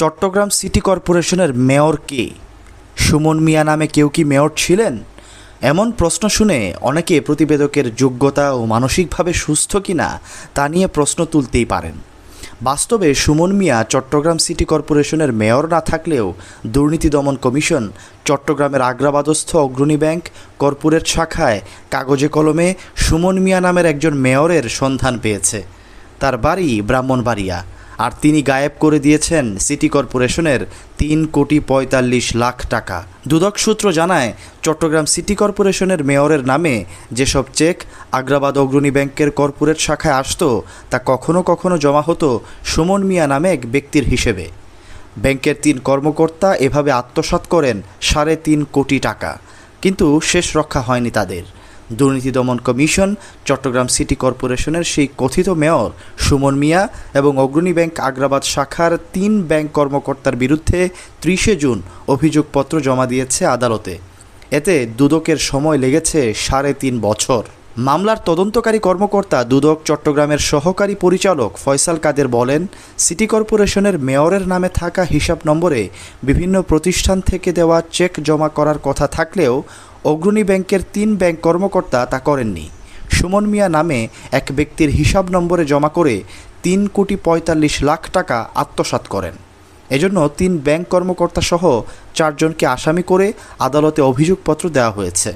Chittagong city কর্পোরেশনের mayor কে? সুমন মিয়া নামে কেউ কি মেয়র ছিলেন? এমন প্রশ্ন শুনে অনেকে প্রতিবেদকের যোগ্যতা ও মানসিকভাবে সুস্থ কিনা তা নিয়ে প্রশ্ন তুলতেই পারেন। বাস্তবে সুমন মিয়া চট্টগ্রাম সিটি কর্পোরেশনের মেয়র না থাকলেও দুর্নীতি দমন কমিশন, চট্টগ্রামের আগ্রাবাদস্থ অগ্রণী ব্যাংক, কর্পোরেট শাখায় কাগজে কলমে সুমন মিয়া নামের একজন মেয়রের সন্ধান পেয়েছে। তার বাড়ি ব্রাহ্মণবাড়িয়া। আর তিনি গায়েব করে দিয়েছেন সিটি কর্পোরেশনের তিন কোটি পঁয়তাল্লিশ লাখ টাকা। দুদক সূত্র জানায়, চট্টগ্রাম সিটি কর্পোরেশনের মেয়রের নামে যেসব চেক আগ্রাবাদ অগ্রণী ব্যাংকের কর্পোরেট শাখায় আসতো, তা কখনো কখনো জমা হতো সুমন মিয়া নামে এক ব্যক্তির হিসেবে। ব্যাংকের তিন কর্মকর্তা এভাবে আত্মসাৎ করেন সাড়ে তিন কোটি টাকা। কিন্তু শেষ রক্ষা হয়নি তাদের। দুর্নীতি দমন কমিশন, চট্টগ্রাম সিটি কর্পোরেশনের সেই কথিত মেয়র সুমন মিয়া এবং অগ্রণী ব্যাংক আগ্রাবাদ শাখার তিন ব্যাংক কর্মকর্তার বিরুদ্ধে ত্রিশে জুন অভিযোগপত্র জমা দিয়েছে আদালতে। এতে দুদকের সময় লেগেছে সাড়ে তিন বছর। মামলার তদন্তকারী কর্মকর্তা দুদক চট্টগ্রামের সহকারী পরিচালক ফয়সাল কাদের বলেন, সিটি কর্পোরেশনের মেয়রের নামে থাকা হিসাব নম্বরে বিভিন্ন প্রতিষ্ঠান থেকে দেওয়া চেক জমা করার কথা থাকলেও অগ্রণী ব্যাংকের তিন ব্যাংক কর্মকর্তা তা করেননি। সুমন মিয়া নামে এক ব্যক্তির হিসাব নম্বরে জমা করে তিন কোটি পঁয়তাল্লিশ লাখ টাকা আত্মসাৎ করেন। এজন্য তিন ব্যাংক কর্মকর্তা সহ চারজনকে আসামি করে আদালতে অভিযোগপত্র দেওয়া হয়েছে।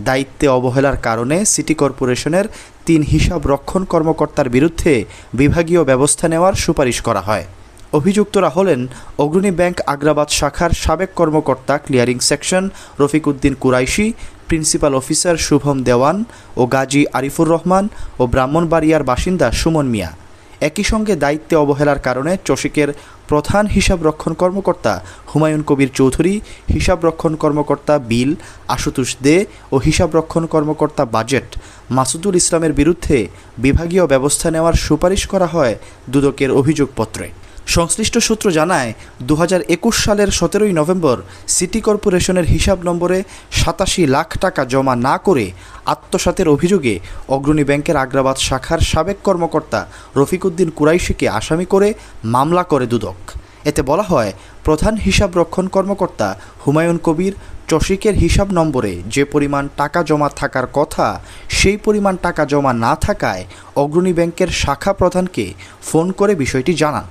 দায়িত্বে অবহেলার কারণে সিটি কর্পোরেশনের তিন হিসাব রক্ষণ কর্মকর্তার বিরুদ্ধে বিভাগীয় ব্যবস্থা নেওয়ার সুপারিশ করা হয়। অভিযুক্তরা হলেন অগ্রণী ব্যাংক আগ্রাবাদ শাখার সাবেক কর্মকর্তা clearing section Rafiq Uddin Quraishi, principal officer Shuvam Dewan ও গাজী আরিফুর রহমান ও ব্রাহ্মণবাড়িয়ার বাসিন্দা সুমন মিয়া। একই সঙ্গে দায়িত্বে অবহেলার কারণে চসিকের প্রধান হিসাব রক্ষণ কর্মকর্তা হুমায়ুন কবির চৌধুরী, হিসাব রক্ষণ কর্মকর্তা বিল আশুতোষ দে ও হিসাব রক্ষণ কর্মকর্তা বাজেট মাসুদুল ইসলামের বিরুদ্ধে বিভাগীয় ব্যবস্থা নেওয়ার সুপারিশ করা হয় দুদকের অভিযোগপত্রে। সংশ্লিষ্ট সূত্র জানায় দু হাজার একুশ সালের সতেরোই নভেম্বর সিটি কর্পোরেশনের হিসাব নম্বরে সাতাশি লাখ টাকা জমা না করে আত্মসাতের অভিযোগে অগ্রণী ব্যাংকের আগ্রাবাদ শাখার সাবেক কর্মকর্তা রফিকুদ্দিন কুরাইশিকে আসামি করে মামলা করে দুদক। এতে বলা হয়, প্রধান হিসাব রক্ষণ কর্মকর্তা হুমায়ুন কবির চসিকের হিসাব নম্বরে যে পরিমাণ টাকা জমা থাকার কথা, সেই পরিমাণ টাকা জমা না থাকায় অগ্রণী ব্যাংকের শাখা প্রধানকে ফোন করে বিষয়টি জানান।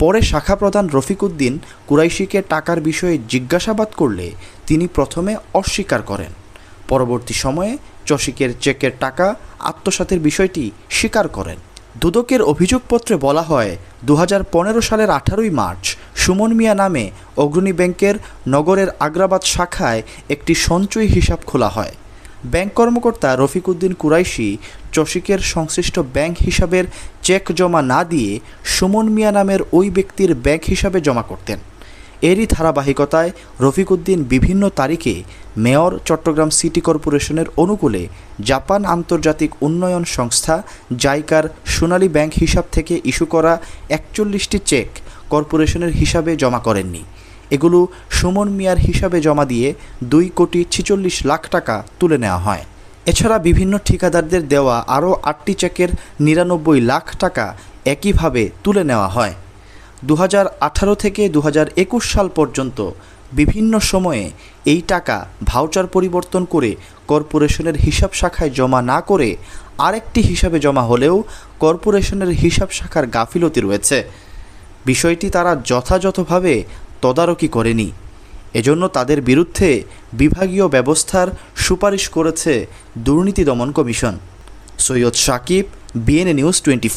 পরে শাখা প্রধান রফিক উদ্দিন কুরাইশিকে টাকার বিষয়ে জিজ্ঞাসাবাদ করলে তিনি প্রথমে অস্বীকার করেন। পরবর্তী সময়ে চসিকের চেকের টাকা আত্মসাতের বিষয়টি স্বীকার করেন। দুদকের অভিযোগপত্রে বলা হয় দু হাজার পনেরো সালের আঠারোই মার্চ সুমন মিয়া নামে অগ্রণী ব্যাংকের নগরের আগ্রাবাদ শাখায় একটি সঞ্চয়ী হিসাব খোলা হয়। ব্যাংক কর্মকর্তা রফিক উদ্দিন কুরাইশি চসিকের সংশ্লিষ্ট ব্যাংক হিসাবের চেক জমা না দিয়ে সুমন মিয়া নামের ওই ব্যক্তির ব্যাংক হিসাবে জমা করতেন। এরই ধারাবাহিকতায় রফিক উদ্দিন বিভিন্ন তারিখে মেয়র চট্টগ্রাম সিটি কর্পোরেশনের অনুকূলে জাপান আন্তর্জাতিক উন্নয়ন সংস্থা জাইকার সোনালী ব্যাংক হিসাব থেকে ইস্যু করা একচল্লিশটি চেক কর্পোরেশনের হিসাবে জমা করেননি। এগুলো সুমন মিয়ার হিসাবে জমা দিয়ে দুই কোটি ছিচল্লিশ লাখ টাকা তুলে নেওয়া হয়। এছাড়া বিভিন্ন ঠিকাদারদের দেওয়া আরও আটটি চেকের নিরানব্বই লাখ টাকা একইভাবে তুলে নেওয়া হয়। দু আঠারো থেকে দু সাল পর্যন্ত বিভিন্ন সময়ে এই টাকা ভাউচার পরিবর্তন করে কর্পোরেশনের হিসাব শাখায় জমা না করে আরেকটি হিসাবে জমা হলেও কর্পোরেশনের হিসাব শাখার গাফিলতি রয়েছে। বিষয়টি তারা যথাযথভাবে তদারকি করেনি। এজন্য তাদের বিরুদ্ধে বিভাগীয় ব্যবস্থার সুপারিশ করেছে দুর্নীতি দমন commission. Syed Sakib BNA news twenty